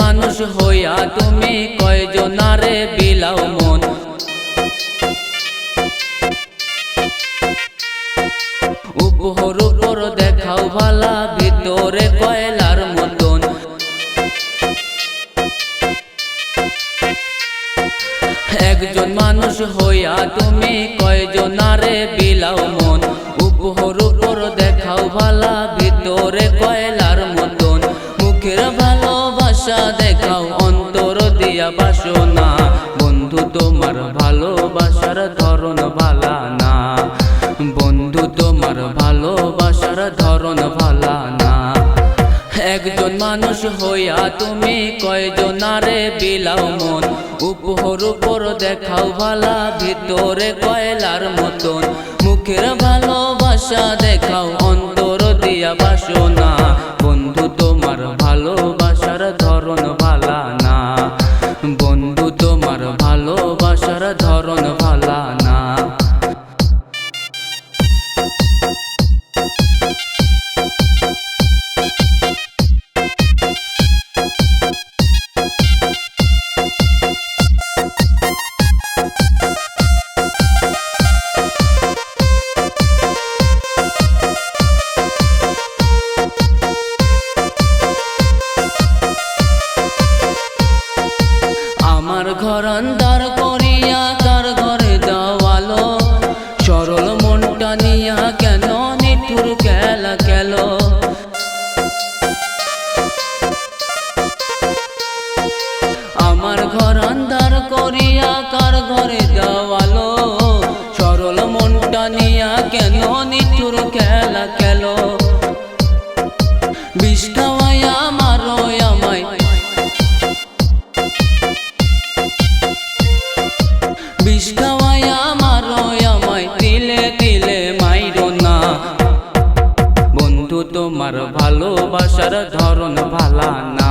মানুষ হইয়া তুমি কয়জনারে বিলাও মন। উপহর উপর দেখাও ভালা, ভিতরে কয়লার মতন। একজন মানুষ হইয়া তুমি কয়জনারে বিলাও দেখাও অন্তর দিয়া বাসনা। বন্ধু, তোমার ভালোবাসার ধরন ভালা না বন্ধু, তোমার ভালোবাসার ধরন ভালা না একজন মানুষ হইয়া তুমি কয়জনারে বিলাও মন? উপহর উপর দেখাও ভালা ভিতরে কয়লার মতন। মুখের ভালোবাসা দেখাও, অন্তর দিয়া বাসনা। বন্ধু, তোমার ভালোবাসার ধরন ধরন ভালা আমার ঘর অন্দার করিয়া কার ঘরে দেওয়ালো সরল মনটা নিয়া কেন নিঠুর খেলা গেল বিষ খাওয়াইয়া মারো না। ভালোবাসার ধরন ভালা না।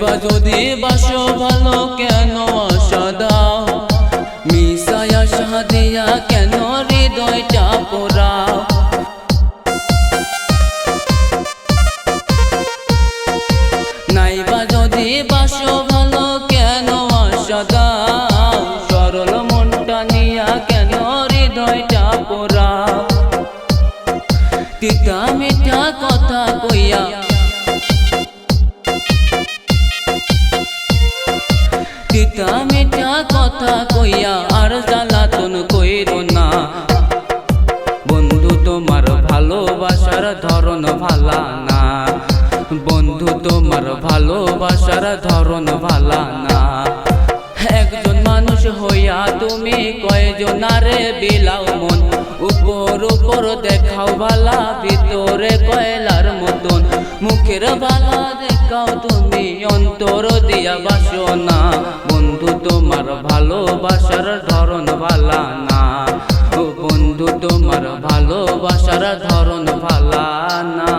নাইবা যদি বাসো ভালো কেন দাও? মিশায় আশা দিয়া কেন হৃদয়টা পোড়াও? নাইবা যদি কেন নিয়া কেন তিতা মিঠা কথা কইয়া মিঠা কথা কইয়া আর জ্বালাতন কইরো না। বন্ধু তোমার ভালোবাসার ধরন ভালা না। বন্ধু তোমার ভালোবাসার ধরন ভালা না। একজন মানুষ হইয়া তুমি কয়জনারে বিলাও মন। উপর উপর দেখাও ভালা ভিতরে কয়লার মতন। মুখের ভালা শিখাও তুমি অন্তর দিয়া বাসো না। বন্ধু, তোমার ভালোবাসার ধরন ভালা না। বন্ধু, তোমার ভালোবাসার ধরন ভালা না।